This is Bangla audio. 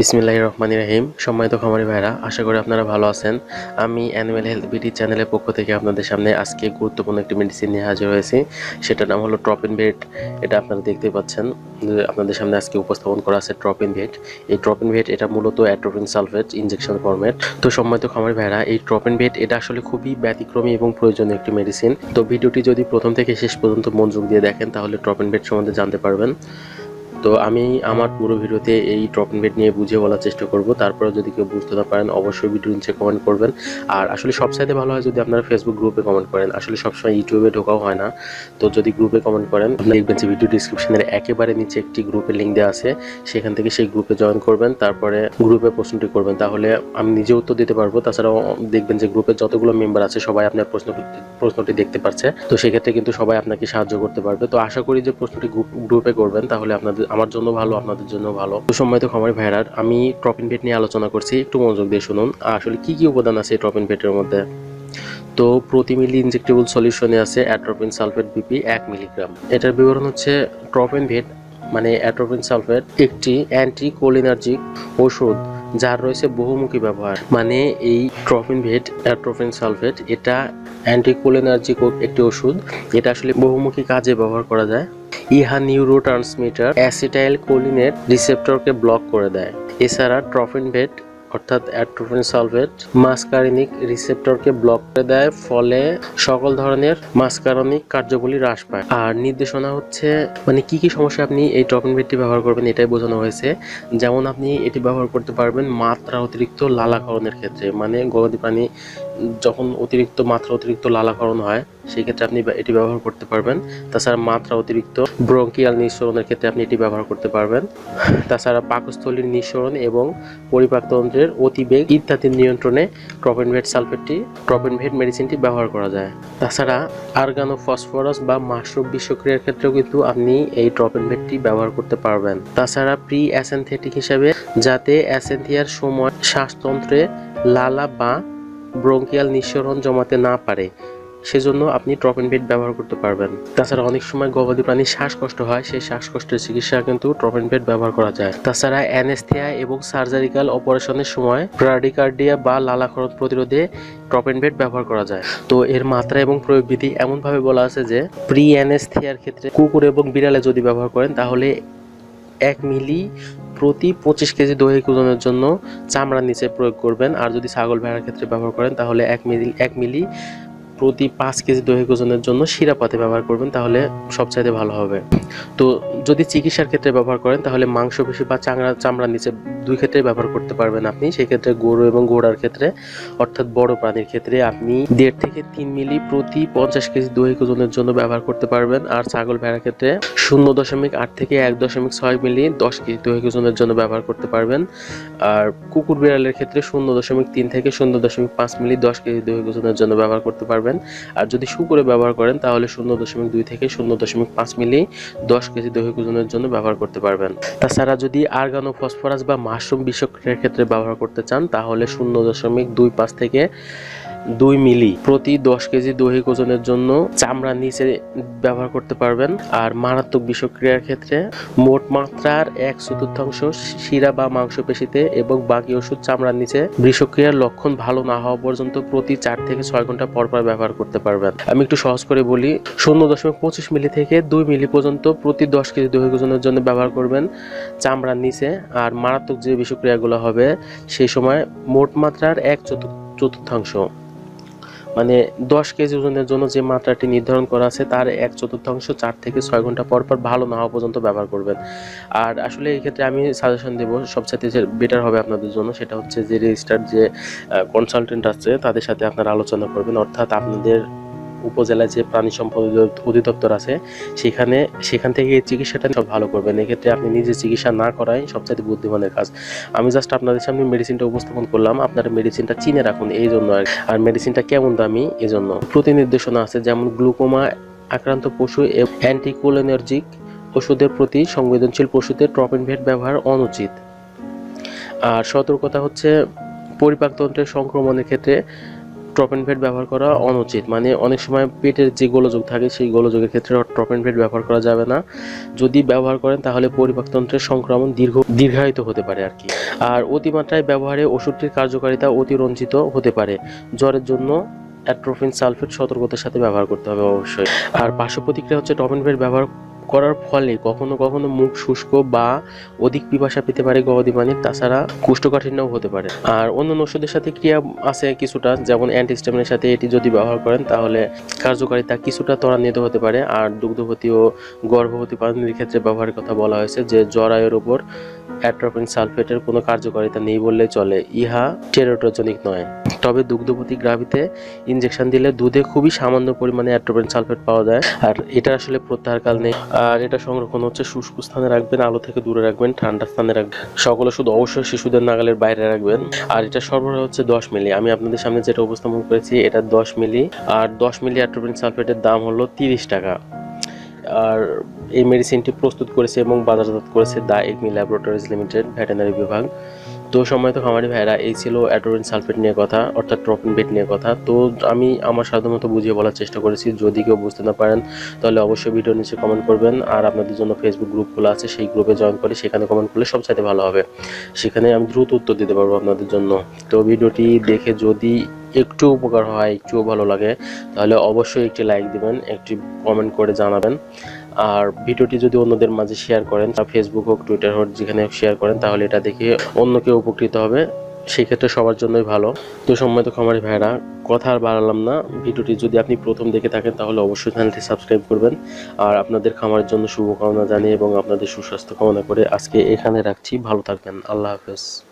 বিসমিল্লাহ রহমান রহিম। সম্মানিত খামারি ভাইরা আশা করি আপনারা ভালো আছেন। আমি অ্যানিমেল হেলথ বিডি চ্যানেলের পক্ষ থেকে আপনাদের সামনে আজকে গুরুত্বপূর্ণ একটি মেডিসিন নিয়ে হাজির হয়েছি। সেটার নাম হলো ট্রপিন ভেট এটা আপনারা দেখতে পাচ্ছেন আপনাদের সামনে আজকে উপস্থাপন করা আছে ট্রপিন ভেট এই ট্রপিন ভেট এটা মূলত অ্যাট্রোপিন সালফেট ইঞ্জেকশন ফর্মেট তো সম্মানিত খামারি ভাইরা এই ট্রপিন ভেট এটা আসলে খুবই ব্যতিক্রমী এবং প্রয়োজনীয় একটি মেডিসিন তো ভিডিওটি যদি প্রথম থেকে শেষ পর্যন্ত মনোযোগ দিয়ে দেখেন, তাহলে ট্রপিন ভেট সম্বন্ধে জানতে পারবেন। তো আমি আমার পুরো ভিডিওতে এই ড্রপ বেড নিয়ে বুঝিয়ে বলার চেষ্টা করব। তারপরে যদি কেউ বুঝতে না পারেন, অবশ্যই ভিডিও নিচে কমেন্ট করবেন। আর আসলে সব সবসাইতে ভালো হয় যদি আপনারা ফেসবুক গ্রুপে কমেন্ট করেন। আসলে সবসময় ইউটিউবে ঢোকাও হয় না। তো যদি গ্রুপে কমেন্ট করেন, আপনি দেখবেন যে ভিডিও ডিসক্রিপশনের একেবারে নিচে একটি গ্রুপের লিঙ্ক দেওয়া আছে। সেখান থেকে সেই গ্রুপে জয়েন করবেন। তারপরে গ্রুপে প্রশ্নটি করবেন। তাহলে আমি নিজে উত্তর দিতে পারব। তাছাড়াও দেখবেন যে গ্রুপে যতগুলো মেম্বার আছে, সবাই আপনার প্রশ্ন প্রশ্নটি দেখতে পারছে। তো সেক্ষেত্রে কিন্তু সবাই আপনাকে সাহায্য করতে পারবে। তো আশা করি যে প্রশ্নটি গ্রুপে করবেন। তাহলে আপনাদের আমার জন্য ভালো, আপনাদের জন্য ভালো। তো খামারি ভাইরার আমি ট্রপিন ভেট নিয়ে আলোচনা করছি। একটু মনোযোগ দিয়ে শুনুন। আসলে কি কি উপাদান আছে ট্রপিন ভেটের মধ্যে? তো প্রতি মিলি ইনজেক্টেবল সলিউশনে আছে অ্যাট্রোপিন সালফেট বিপি এক মিলিগ্রাম এটার বিবরণ হচ্ছে ট্রপিন ভেট মানে অ্যাট্রোপিন সালফেট একটি অ্যান্টি কোলিনার্জিক ওষুধ যার রয়েছে বহুমুখী ব্যবহার। মানে এই ট্রফিন ভেট অ্যাট্রোফিন সালফেট এটা অ্যান্টিকোলিনার্জিক একটি ওষুধ এটা আসলে বহুমুখী কাজে ব্যবহার করা যায়। ইহা নিউরো ট্রান্সমিটার অ্যাসিটাইল কোলিনের রিসেপ্টরকে ব্লক করে দেয়। এছাড়া ট্রফিন ভেট, অর্থাৎ অ্যাট্রোফিন সালফেট, মাস্কারিনিক রিসেপ্টরকে ব্লক করে দেয়, ফলে সকল ধরনের মাস্কারনিক কার্যগুলি হ্রাস পায়। আর নির্দেশনা হচ্ছে মানে কি কি সমস্যা আপনি এই ট্রপিন ভেটটি ব্যবহার করবেন এটাই বোঝানো হয়েছে। যেমন আপনি এটি ব্যবহার করতে পারবেন মাত্রা অতিরিক্ত লালাকরণের ক্ষেত্রে মানে গবাদি প্রাণী যখন অতিরিক্ত মাত্রা অতিরিক্ত লালাকরণ হয় সেই ক্ষেত্রে আপনি এটি ব্যবহার করতে পারবেন। তাছাড়া মাত্রা অতিরিক্ত ব্রঙ্কিয়াল নিঃসরণের ক্ষেত্রে আপনি এটি ব্যবহার করতে পারবেন। তাছাড়া পাকস্থলীর নিঃসরণ এবং পরিপাকতন্ত্রের অতিবেগ ইত্যাদি নিয়ন্ত্রণে ট্রপেনভেট সালফেটটি ট্রপেনভেট মেডিসিনটি ব্যবহার করা যায়। তাছাড়া আর্গানো ফসফরাস বা মাশরুম বিষক্রিয়ার ক্ষেত্রেও কিন্তু আপনি এই ট্রপেনভেটটি ব্যবহার করতে পারবেন। তাছাড়া প্রি অ্যাসেন্থেটিক হিসাবে যাতে অ্যাসেন্থিয়ার সময় শ্বাসতন্ত্রে লালা বা ব্রঙ্কিয়াল নিঃসরণ জমাতে না পারে, সেজন্য আপনি ট্রপেন বেড ব্যবহার করতে পারবেন। তাছাড়া অনেক সময় গবাদি প্রাণীর শ্বাসকষ্ট হয়, সেই শ্বাসকষ্টের চিকিৎসা কিন্তু ট্রপেন বেড ব্যবহার করা যায়। তাছাড়া অ্যানেস্থিয়া এবং সার্জারিক্যাল অপারেশনের সময় ব্রাডিকার্ডিয়া বা লালাখরণ প্রতিরোধে ট্রপেন বেড ব্যবহার করা যায়। তো এর মাত্রা এবং প্রয়োগ বিধি এমনভাবে বলা আছে যে প্রি অ্যানেস্থিয়ার ক্ষেত্রে কুকুর এবং বিড়ালে যদি ব্যবহার করেন, তাহলে এক মিলি প্রতি পঁচিশ কেজি দৈহিক ওজনের জন্য চামড়ার নিচে প্রয়োগ করবেন। আর যদি ছাগল ভেড়ার ক্ষেত্রে ব্যবহার করেন, তাহলে এক মিলি এক মিলি প্রতি পাঁচ কেজি দৈহিক ওজনের জন্য শিরাপাতে ব্যবহার করবেন, তাহলে সবচাইতে ভালো হবে। তো যদি চিকিৎসার ক্ষেত্রে ব্যবহার করেন, তাহলে মাংসপেশি বা চামড়া চামড়ার নিচে দুই ক্ষেত্রে ব্যবহার করতে পারবেন আপনি। সেই ক্ষেত্রে গরু এবং গোড়ার ক্ষেত্রে, অর্থাৎ বড় প্রাণীর ক্ষেত্রে আপনি দেড় থেকে তিন মিলি প্রতি পঞ্চাশ কেজি দৈহিক ওজনের জন্য ব্যবহার করতে পারবেন। আর ছাগল ভেড়ার ক্ষেত্রে শূন্য দশমিক আট থেকে এক দশমিক ছয় মিলি দশ কেজি দৈহিক ওজনের জন্য ব্যবহার করতে পারবেন। আর কুকুর বিড়ালের ক্ষেত্রে শূন্য দশমিক তিন থেকে শূন্য দশমিক পাঁচ মিলি দশ কেজি দৈহিক ওজনের জন্য ব্যবহার করতে পারবেন। আর যদি শুকুরে ব্যবহার করেন, তাহলে শূন্য দশমিক দুই থেকে শূন্য দশমিক পাঁচ মিলি দশ কেজি দৈহিক ওজনের জন্য ব্যবহার করতে পারবেন। তাছাড়া যদি আর্গানো ফসফরাস বা মাশরুম বিষক্রিয়ার ক্ষেত্রে ব্যবহার করতে চান, তাহলে শূন্য দশমিক দুই পাঁচ থেকে দুই মিলি। প্রতি দশ কেজি দৈহিক ওজনের জন্য চামড়ার নিচে ব্যবহার করতে পারবেন। আর মারাত্মক বিষক্রিয়ার ক্ষেত্রে মোট মাত্রার এক চতুর্থাংশ শিরা বা মাংসপেশিতে এবং বাকি ওষুধ চামড়ার নিচে বিষক্রিয়ার লক্ষণ ভালো না হওয়া পর্যন্ত প্রতি চার থেকে ছয় ঘণ্টা পর পর ব্যবহার করতে পারবেন। আমি একটু সহজ করে বলি, শূন্য দশমিক পঁচিশ মিলি থেকে দুই মিলি পর্যন্ত প্রতি দশ কেজি দৈহিক ওজনের জন্য ব্যবহার করবেন চামড়ার নিচে। আর মারাত্মক যে বিষক্রিয়াগুলো হবে সেই সময় মোট মাত্রার এক চতুর্থাংশ। মানে দশ কেজি ওজনের জন্য যে মাত্রাটি নির্ধারণ করা আছে, তার এক চতুর্থাংশ চার থেকে ছয় ঘণ্টা পর পর ভালো না হওয়া পর্যন্ত ব্যবহার করবেন। আর আসলে এই ক্ষেত্রে আমি সাজেশন দেবো সবচেয়ে যে বেটার হবে আপনাদের জন্য সেটা হচ্ছে যে রেজিস্টার যে কনসালটেন্ট আছে, তাদের সাথে আপনারা আলোচনা করবেন। অর্থাৎ আপনাদের উপজেলায় যে প্রাণী সম্পদ অধিদপ্তর আছে, সেখানে সেখান থেকে চিকিৎসাটা সব ভালো করবেন। এক্ষেত্রে আপনি নিজে চিকিৎসা না করাই সবচেয়ে বুদ্ধিমানের কাজ। আমি জাস্ট আপনাদের সামনে মেডিসিনটা উপস্থাপন করলাম। আপনারা মেডিসিনটা চিনে রাখুন এই জন্য আর মেডিসিনটা কেমন দামি? এই জন্য। প্রতি নির্দেশনা আছে যেমন গ্লুকোমা আক্রান্ত পশু অ্যান্টিকোলেনার্জিক ওষুধের প্রতি সংবেদনশীল পশুদের ট্রপেনভেট ব্যবহার অনুচিত। আর সতর্কতা হচ্ছে পরিপাকতন্ত্রের সংক্রমণের ক্ষেত্রে ট্রপেনভেট ব্যবহার করা অনুচিত। মানে অনেক সময় পেটের যে গোলযোগ থাকে, সেই গোলযোগের ক্ষেত্রে ট্রপেনভেট ব্যবহার করা যাবে না। যদি ব্যবহার করেন, তাহলে পরিপাকতন্ত্রের সংক্রমণ দীর্ঘ, দীর্ঘায়িত হতে পারে আর কি। আর অতিমাত্রায় ব্যবহারে ওষুধটির কার্যকারিতা অতিরঞ্জিত হতে পারে। জ্বরের জন্য অ্যাট্রোফিন সালফেট সতর্কতার সাথে ব্যবহার করতে হবে অবশ্যই। আর পার্শ্ব প্রতিক্রিয়া হচ্ছে টপেনভেট ব্যবহার করার ফলে কখনো কখনো মুখ শুষ্ক বা অধিক পিপাসা পেতে পারে গবাদি পানির তাছাড়া কুষ্ঠকাঠিন্যও হতে পারে। আর অন্য ওষুধের সাথে ক্রিয়া আছে কিছুটা, যেমন অ্যান্টিস্টামিনের সাথে এটি যদি ব্যবহার করেন, তাহলে কার্যকারিতা কিছুটা ত্বরান্বিত হতে পারে। আর দুগ্ধবতী ও গর্ভবতী প্রাণীর ক্ষেত্রে ব্যবহারের কথা বলা হয়েছে যে, জরায়ুর উপর অ্যাট্রোপিন সালফেটের কোনো কার্যকারিতা নেই বললেই চলে। ইহা টেরোটোজনিক নয়। তবে দুগ্ধবতী গ্রাভিতে ইনজেকশন দিলে দুধে খুবই সামান্য পরিমাণে অ্যাট্রোপিন সালফেট পাওয়া যায়। আর এটা আসলে প্রত্যাহারকাল নেই। আর এটা সংরক্ষণ হচ্ছে শুষ্ক স্থানে রাখবেন, আলো থেকে দূরে রাখবেন, ঠান্ডা স্থানে রাখবেন। সকলে শুধু অবশ্যই শিশুদের নাগালের বাইরে রাখবেন। আর এটা সরবরাহ হচ্ছে দশ মিলি। আমি আপনাদের সামনে যেটা উপস্থাপন করেছি, এটা দশ মিলি। আর দশ মিলি অ্যাট্রোপিন সালফেটের দাম হলো তিরিশ টাকা। আর এই মেডিসিনটি প্রস্তুত করেছে এবং বাজারজাত করেছে the ACME laboratories limited veterinary বিভাগ। তো সময় তো খামারি ভাইরা এই ছিল অ্যাটোরিন সালফেট নিয়ে কথা, অর্থাৎ ট্রপিন বেট নিয়ে কথা। তো আমি আমার সাধ্যমতো বুঝিয়ে বলার চেষ্টা করেছি, যদি কেউ বুঝতে না পারেন, তাহলে অবশ্যই ভিডিও নিচে কমেন্ট করবেন। আর আপনাদের জন্য ফেসবুক গ্রুপগুলো আছে, সেই গ্রুপে জয়েন করে সেখানে কমেন্ট করলে সবচাইতে ভালো হবে। সেখানে আমি দ্রুত উত্তর দিতে পারব আপনাদের জন্য। তো ভিডিওটি দেখে যদি একটু উপকার হয়, একটুও ভালো লাগে, তাহলে অবশ্যই একটি লাইক দিবেন, একটি কমেন্ট করে জানাবেন। আর ভিডিওটি যদি অন্যদের মাঝে শেয়ার করেন ফেসবুক হোক টুইটার হোক, যেখানে শেয়ার করেন, তাহলে এটা দেখে অন্য কেউ উপকৃত হবে। সেই ক্ষেত্রে সবার জন্যই ভালো। তো সময় তো খামারি ভাইরা কথা আর বাড়ালাম না। ভিডিওটি যদি আপনি প্রথম দেখে থাকেন, তাহলে অবশ্যই চ্যানেলটি সাবস্ক্রাইব করবেন। আর আপনাদের খামারের জন্য শুভকামনা জানিয়ে এবং আপনাদের সুস্বাস্থ্য কামনা করে আজকে এখানে রাখছি। ভালো থাকবেন। আল্লাহ হাফেজ।